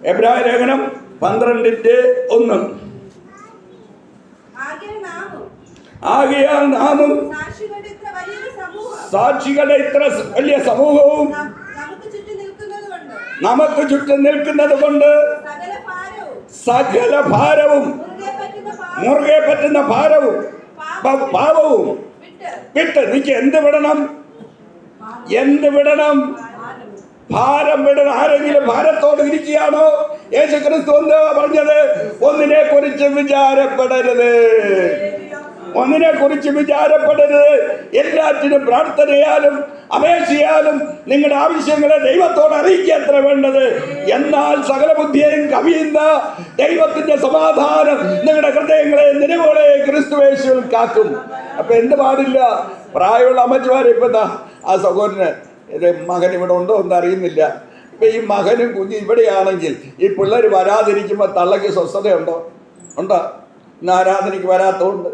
എബ്രായ ലേഖനം പന്ത്രണ്ടിന്റെ ഒന്ന്. ആകയാൽ നാമും സാക്ഷികളുടെ ഇത്ര വലിയ സമൂഹവും നമുക്ക് ചുറ്റും നിൽക്കുന്നത് കൊണ്ട് സകല ഭാരവും. മുറുകെ പറ്റുന്ന ഭാരവും പാവവും പാപവും വിട്ട് വിട്ട് നിക്ക് എന്ത് വിടണം? എന്ത് വിടണം? ഭാരം വിടണം ആരെങ്കിലും ഭാരത്തോട് ഇരിക്കുകയാണോ? യേശു ക്രിസ്തു പറഞ്ഞത്? ഒന്നിനെ കുറിച്ച് വിചാരപ്പെടരുത്. ഒന്നിനെ കുറിച്ച് വിചാരപ്പെടരുത്. എല്ലാറ്റിനും പ്രാർത്ഥനയാലും അപേക്ഷയാലും നിങ്ങളുടെ ആവശ്യങ്ങളെ ദൈവത്തോട് അറിയിക്കുക എത്ര വേണ്ടത്. എന്നാൽ സകല ബുദ്ധിയെയും കവിയുന്ന ദൈവത്തിന്റെ സമാധാനം നിങ്ങളുടെ ഹൃദയങ്ങളെ നിലവുകളെ ക്രിസ്തുവേശുവിൽ കാക്കും. അപ്പൊ എന്ത് പാടില്ല? പ്രായമുള്ള അമ്മച്ചുമാരെ ഇപ്പൊ ആ സഹോദരന് ഇത് മകൻ ഇവിടെ ഉണ്ടോ എന്ന് അറിയുന്നില്ല. ഇപ്പൊ ഈ മകനും കുഞ്ഞും ഇവിടെയാണെങ്കിൽ ഈ പിള്ളേർ വരാതിരിക്കുമ്പോൾ തള്ളയ്ക്ക് സ്വസ്ഥതയുണ്ടോ? ഉണ്ടോ? ഇന്ന് ആരാധനയ്ക്ക് വരാത്തതുകൊണ്ട്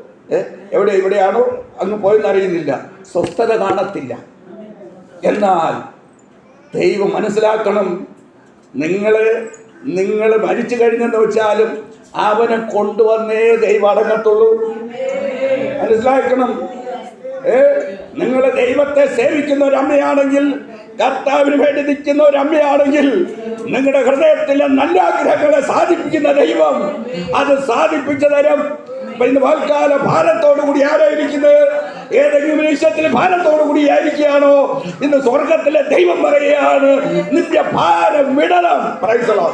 എവിടെ ഇവിടെയാണോ? അങ്ങ് പോയെന്നറിയുന്നില്ല. സ്വസ്ഥത കാണത്തില്ല. എന്നാൽ ദൈവം മനസ്സിലാക്കണം നിങ്ങൾ നിങ്ങൾ മരിച്ചു കഴിഞ്ഞെന്ന് വെച്ചാലും അവനെ കൊണ്ടുവന്നേ ദൈവം അടങ്ങത്തുള്ളൂ. മനസ്സിലാക്കണം? ദൈവത്തെ സേവിക്കുന്ന ഒരു അമ്മയാണെങ്കിൽ കർത്താവിന് വേണ്ടി നിൽക്കുന്ന ഒരു അമ്മയാണെങ്കിൽ നിങ്ങളുടെ ഹൃദയത്തിലെ നല്ല ആഗ്രഹങ്ങളെ സാധിപ്പിക്കുന്ന ദൈവം അത് സാധിപ്പിച്ചു തരും. ഇന്ന് വാൽക്കാല ഭാരത്തോടു കൂടി ആരായിരിക്കുന്നത്? ഏതെങ്കിലും നിമിഷത്തിൽ ഭാരത്തോടു കൂടി ആയിരിക്കുകയാണോ? ഇന്ന് സ്വർഗത്തിലെ ദൈവം പറയുകയാണ് നിന്റെ ഭാരം വിടണം. പ്രൈസലോ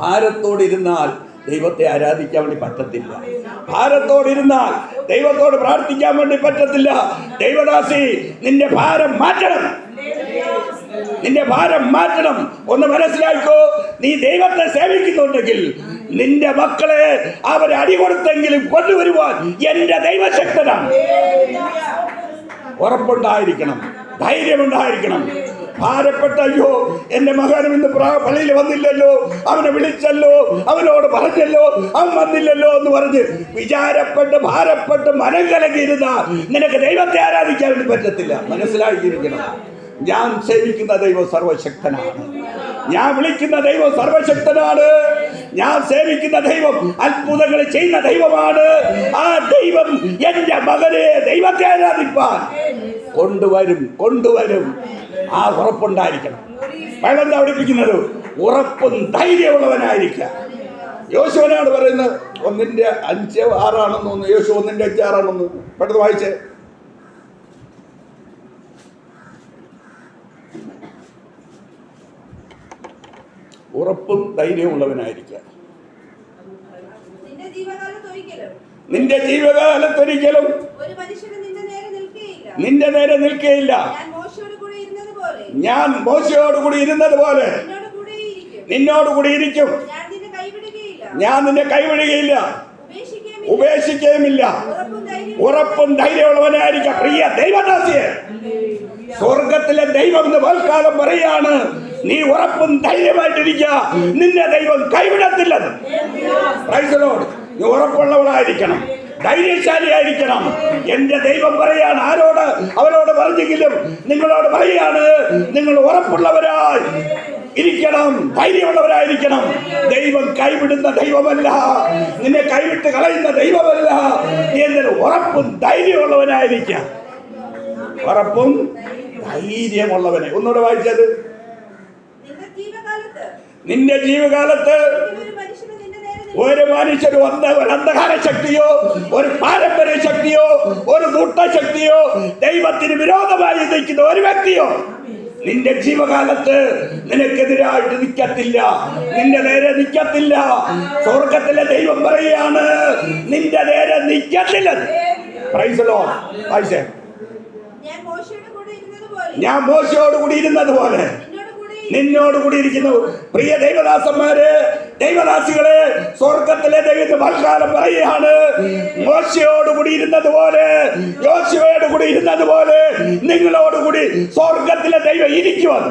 ഭാരത്തോടിരുന്നാൽ ദൈവത്തെ ആരാധിക്കാൻ വേണ്ടി പറ്റത്തില്ല. ഭാരത്തോടിരുന്നാൽ ദൈവത്തോട് പ്രാർത്ഥിക്കാൻ വേണ്ടി പറ്റത്തില്ല. ദൈവദാസി നിന്റെ ഭാരം മാറ്റണം. നിന്റെ ഭാരം മാറ്റണം. ഒന്ന് മനസ്സിലാക്കോ നീ ദൈവത്തെ സേവിക്കുന്നുണ്ടെങ്കിൽ നിന്റെ മക്കളെ അവർ അടി കൊടുത്തെങ്കിലും കൊണ്ടുവരുവാൻ എന്റെ ദൈവശക്തനാണ്. ഉറപ്പുണ്ടായിരിക്കണം. ധൈര്യമുണ്ടായിരിക്കണം. ഭാരപ്പെട്ട അയ്യോ എന്റെ മകനും ഇന്ന് പള്ളിയിൽ വന്നില്ലല്ലോ. അവനെ വിളിച്ചല്ലോ. അവനോട് പറഞ്ഞല്ലോ. അവൻ വന്നില്ലല്ലോ എന്ന് പറഞ്ഞ് വിചാരപ്പെട്ട് ഭാരപ്പെട്ട് മനം കലകിയിരുന്ന നിനക്ക് ദൈവത്തെ ആരാധിക്കാൻ വേണ്ടി പറ്റത്തില്ല. മനസ്സിലാക്കിയിരിക്കണം ഞാൻ സേവിക്കുന്ന ദൈവം സർവശക്തനാണ്. ഞാൻ വിളിക്കുന്ന ദൈവം സർവശക്തനാണ്. ഞാൻ സേവിക്കുന്ന ദൈവം അത്ഭുതങ്ങൾ ചെയ്യുന്ന ദൈവമാണ്. ആ ദൈവം എന്റെ മകനെ ദൈവത്തെ ആരാധിപ്പാൻ. കൊണ്ടുവരും കൊണ്ടുവരും. ആ ഉറപ്പുണ്ടായിരിക്കണം. വെള്ളം പഠിപ്പിക്കുന്നത് ഉറപ്പും ധൈര്യമുള്ളവനായിരിക്കാം യോശുവനാണ് പറയുന്നത് ഒന്നിന്റെ അഞ്ച് ആറാണെന്ന് തോന്നുന്നു. യോശു ഒന്നിന്റെ അഞ്ച് ആറാണെന്ന് പെട്ടെന്ന് വായിച്ചേ. ഉറപ്പും ധൈര്യമുള്ളവനായിരിക്കാം നിന്റെ ജീവകാലത്തൊരിക്കലും നിന്റെ നേരെ നിൽക്കുകയില്ല നിന്റെ നേരെ നിൽക്കുകയില്ല ഞാൻ മോശയോട് കൂടെ ഇരുന്നത് പോലെ ഞാൻ മോശയോടുകൂടി ഇരുന്നത് പോലെ നിന്നോട് കൂടെ ഇരിക്കും നിന്നോടുകൂടി ഇരിക്കും ഞാൻ നിന്നെ കൈവിടുകയില്ല. ഉപേക്ഷിക്കുകയുമില്ല. ഉറപ്പും ധൈര്യം ധൈര്യമുള്ളവനായിരിക്കാം. പ്രിയ ദൈവദാസിയെ. സ്വർഗത്തിലെ ദൈവം എന്ന് പൽക്കാലം പറയാണ് നീ ഉറപ്പും ധൈര്യമായിട്ടിരിക്കുക നിന്നെ ദൈവം കൈവിടത്തില്ലെന്ന്. നീ ഉറപ്പുള്ളവളായിരിക്കണം. ധൈര്യശാലിയായിരിക്കണം. എന്റെ ദൈവം പറയാണ് ആരോട്? അവരോട് പറഞ്ഞെങ്കിലും നിങ്ങളോട് പറയാണ് നിങ്ങൾ ഉറപ്പുള്ളവരായി ഇരിക്കണം ധൈര്യമുള്ളവരായിരിക്കണം. ദൈവം കൈവിടുന്ന ദൈവമല്ല നിന്നെ കൈവിട്ട് കളയുന്ന ദൈവമല്ല. എന്തിന് ഉറപ്പും ധൈര്യമുള്ളവനായിരിക്കാം. ഉറപ്പും ധൈര്യമുള്ളവനെ. ഒന്നുകൂടെ വായിച്ചത്. നിന്റെ ജീവകാലത്ത്. ഒരു മനുഷ്യന് വന്ന ഒരു അന്ധകാര ശക്തിയോ ഒരു പാരമ്പര്യ ശക്തിയോ ഒരു ദുഷ്ടശക്തിയോ ദൈവത്തിന് വിരോധമായി നിൽക്കുന്ന ഒരു വ്യക്തിയോ നിന്റെ ജീവകാലത്ത് നിനക്കെതിരായിട്ട് നിൽക്കത്തില്ല നിന്റെ നേരെ നിൽക്കത്തില്ല സ്വർഗത്തിലെ ദൈവം പറയുകയാണ് നിന്റെ നേരെ നിൽക്കത്തില്ല ഞാൻ മോശയോട് കൂടി ഇരുന്നത് പോലെ. നിന്നോട് കൂടെ കൂടി ഇരിക്കുന്നു പ്രിയ ദൈവദാസന്മാരെ ദൈവദാസികളെ സ്വർഗത്തിലെ ദൈവത്തെ മൽക്കാലം പറയുകയാണ്. മോശയോട് കൂടി ഇരുന്നത് പോലെ യോശുവയോട് കൂടി ഇരുന്നത് പോലെ നിങ്ങളോട് കൂടി സ്വർഗത്തിലെ ദൈവം ഇരിക്കുവാണ്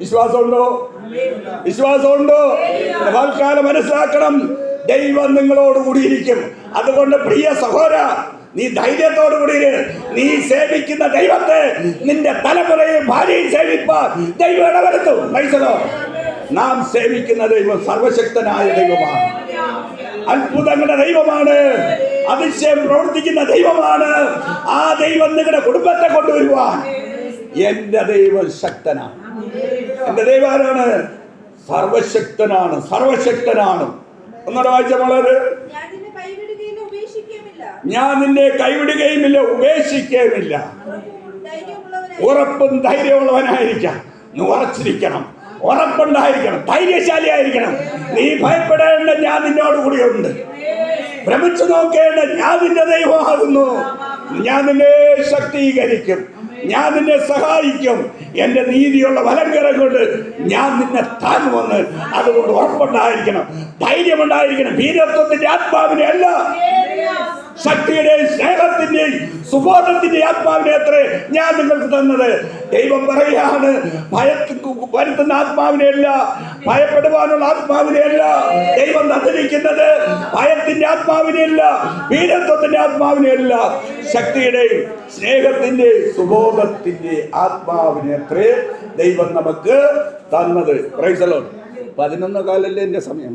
വിശ്വാസമുണ്ടോ? വിശ്വാസമുണ്ടോ? മൽക്കാലം മനസ്സിലാക്കണം. ദൈവം നിങ്ങളോട് കൂടിയിരിക്കും അതുകൊണ്ട് പ്രിയ സഹോദര നീ ധൈര്യത്തോടു കൂടി. നീ സേവിക്കുന്ന ദൈവത്തെ നിന്റെ തലമുറയും ഭാര്യയും സേവിപ്പാൻ ദൈവം ഇടവരുത്തും മനസ്സിലോ നാം സേവിക്കുന്ന ദൈവം സർവശക്തനായ ദൈവമാണ്. അത്ഭുതങ്ങളുടെ ദൈവമാണ്. അതിശയം പ്രവർത്തിക്കുന്ന ദൈവമാണ്. ആ ദൈവം നിങ്ങളുടെ കുടുംബത്തെ കൊണ്ടുവരുവാൻ. എന്റെ ദൈവം ശക്തനാണ്. എന്റെ ദൈവം സർവശക്തനാണ്. സർവശക്തനാണ്. ഒന്നുകൂടെ വായിച്ച വളരെ ഞാൻ നിന്നെ കൈവിടുകയില്ല ഉപേക്ഷിക്കുകയുമില്ല ഞാൻ നിന്നെ കൈവിടുകയുമില്ല ഉപേക്ഷിക്കുകയുമില്ല. ഉറപ്പും ധൈര്യമുള്ളവനായിരിക്കാം. നീ ഉറച്ചിരിക്കണം. ഉറപ്പുണ്ടായിരിക്കണം. ധൈര്യശാലിയായിരിക്കണം. നീ ഭയപ്പെടേണ്ട ഞാൻ നിന്നോട് കൂടിയുണ്ട്. ഭ്രമിച്ചു നോക്കേണ്ട ഞാൻ നിന്റെ ദൈവമാകുന്നു. ഞാൻ നിന്നെ ശക്തീകരിക്കും. ഞാൻ നിന്നെ സഹായിക്കും. എന്റെ നീതിയുള്ള വലങ്കരം കൊണ്ട് ഞാൻ നിന്നെ താങ്ങുമെന്ന് അതുകൊണ്ട് ഉറപ്പുണ്ടായിരിക്കണം. ധൈര്യമുണ്ടായിരിക്കണം. ഭീരത്വത്തിന്റെ ആത്മാവിനെ അല്ല. ശക്തിയുടെയും സ്നേഹത്തിന്റെയും സുബോധത്തിന്റെയും ആത്മാവിനെ അത്രേ ഞാൻ നിങ്ങൾക്ക് തന്നത്. ദൈവം പറയുകയാണ് ഭയത്ത് വരുത്തുന്ന ആത്മാവിനെയല്ല ഭയപ്പെടുവാനുള്ള ആത്മാവിനെയല്ല ദൈവം തന്നിരിക്കുന്നത് ഭയത്തിന്റെ ആത്മാവിനെയല്ല വീരത്വത്തിന്റെ ആത്മാവിനെയല്ല ശക്തിയുടെയും സ്നേഹത്തിന്റെയും സുബോധത്തിന്റെ ആത്മാവിനെ അത്രേ ദൈവം നമുക്ക് തന്നത്. പ്രൈസലോ പതിനൊന്ന് കാലല്ലേ എന്റെ സമയം.